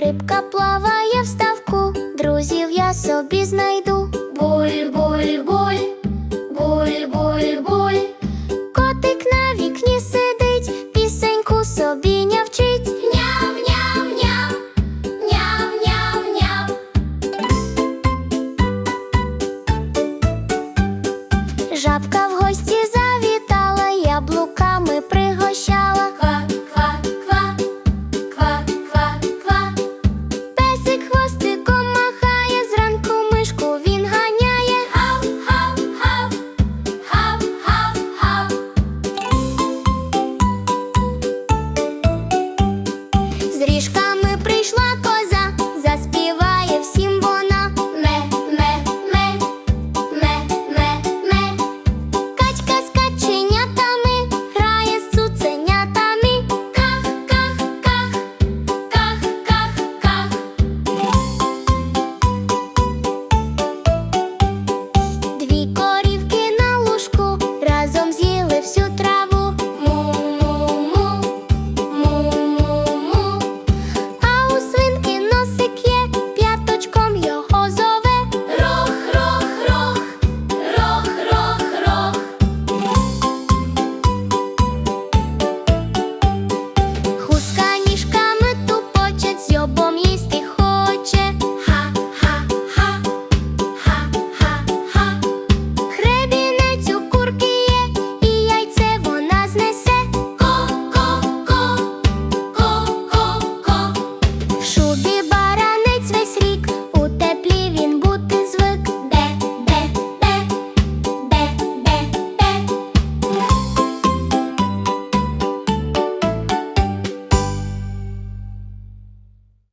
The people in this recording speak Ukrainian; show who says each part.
Speaker 1: рибка плаває в ставку, друзів я собі знайду. Буль, буль, буль, буль, буль, буль. Котик на вікні сидить, пісеньку собі нявчить. Няв, Ням-ням-ням, ням, ням. Жабка se outra